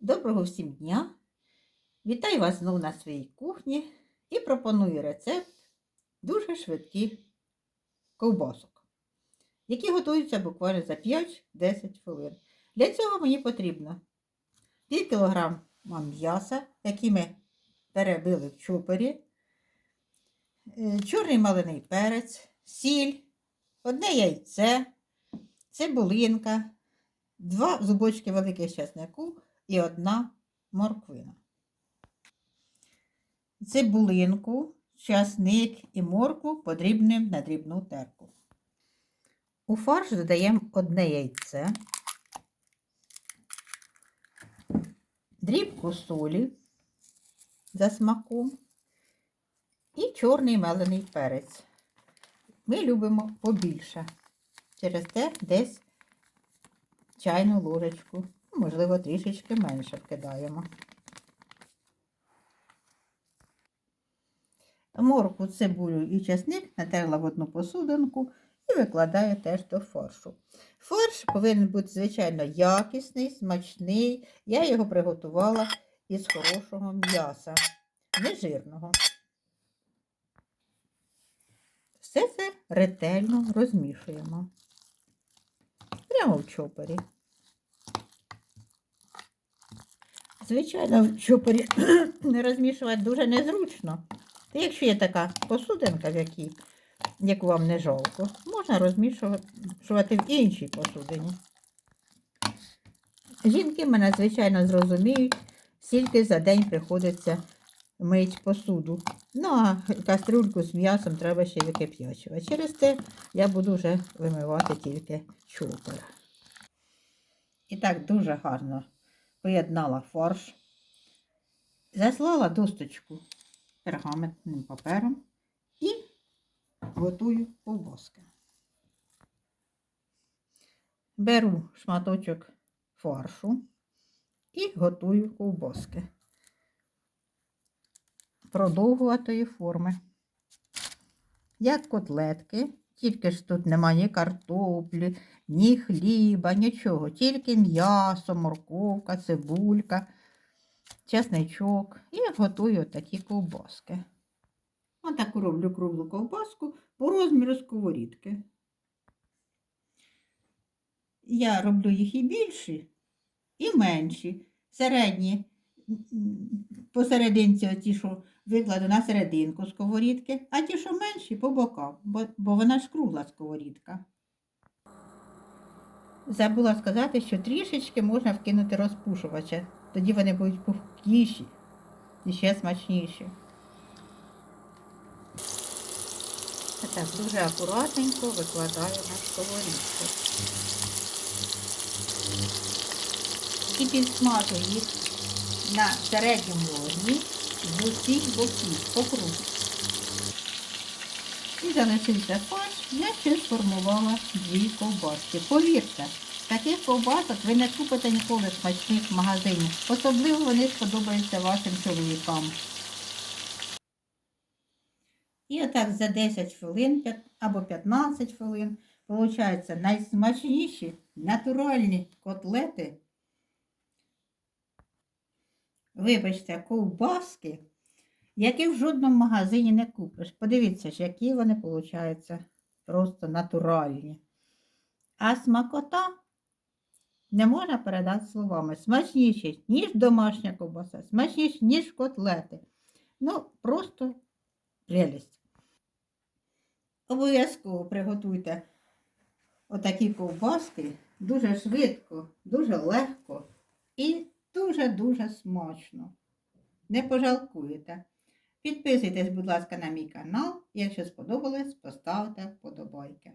Доброго всім дня! Вітаю вас знову на своїй кухні і пропоную рецепт дуже швидких ковбасок, які готуються буквально за 5-10 хвилин. Для цього мені потрібно пів кілограма м'яса, які ми перебили в чупері, е, чорний малиний перець, сіль, одне яйце, цибулинка, два зубочки великих чеснику і одна морквина. Цибулинку, часник і моркву подрібнемо на дрібну терку. У фарш додаємо одне яйце, дрібку солі за смаком і чорний мелений перець. Ми любимо побільше. Через те десь чайну ложечку можливо, трішечки менше вкидаємо. Морку, цибулю і часник натерла в одну посудинку і викладаю теж до фаршу. Фарш повинен бути, звичайно, якісний, смачний. Я його приготувала із хорошого м'яса, нежирного. Все це ретельно розмішуємо. Прямо в чопері. Звичайно, в чопорі не розмішувати дуже незручно. Якщо є така посудинка, в якій, яку вам не жалко, можна розмішувати в іншій посудині. Жінки мене, звичайно, зрозуміють, скільки за день приходиться мить посуду. Ну, а кастрюльку з м'ясом треба ще викип'ячувати. Через те я буду вже вимивати тільки чопор. І так дуже гарно поєднала фарш, заслала досточку пергаментним папером і готую ковбаски. Беру шматочок фаршу і готую ковбаски продовгуватої форми. Як котлетки, тільки ж тут немає ні картоплі, ні хліба, нічого, тільки м'ясо, морковка, цибулька, чесничок і готую такі ковбаски. Отаку роблю круглу ковбаску по розміру сковорідки. Я роблю їх і більші, і менші, середні, посерединці оті, що викладу на серединку сковорідки, а ті, що менші, по бокам, бо, бо вона ж кругла сковорідка. Забула сказати, що трішечки можна вкинути розпушувача. Тоді вони будуть пухкіші і ще смачніші. Так, дуже акуратненько викладаю на сковорідку. І підсмажу їх на середньому вогні з усіх боків по кругу. І залишився фарш, я ще сформувала дві ковбаски. Повірте, таких ковбасок ви не купите ніколи смачних в магазині. Особливо вони сподобаються вашим чоловікам. І отак за 10 хвилин або 15 хвилин получаються найсмачніші натуральні котлети. Вибачте, ковбаски, які в жодному магазині не купиш. Подивіться ж, які вони, виходять, просто натуральні. А смакота не можна передати словами. Смачніші, ніж домашня ковбаса, смачніші, ніж котлети. Ну, просто прелість. Обов'язково приготуйте отакі ковбаски дуже швидко, дуже легко і дуже-дуже смачно. Не пожалкуєте. Підписуйтесь, будь ласка, на мій канал. Якщо сподобалось, поставте вподобайки.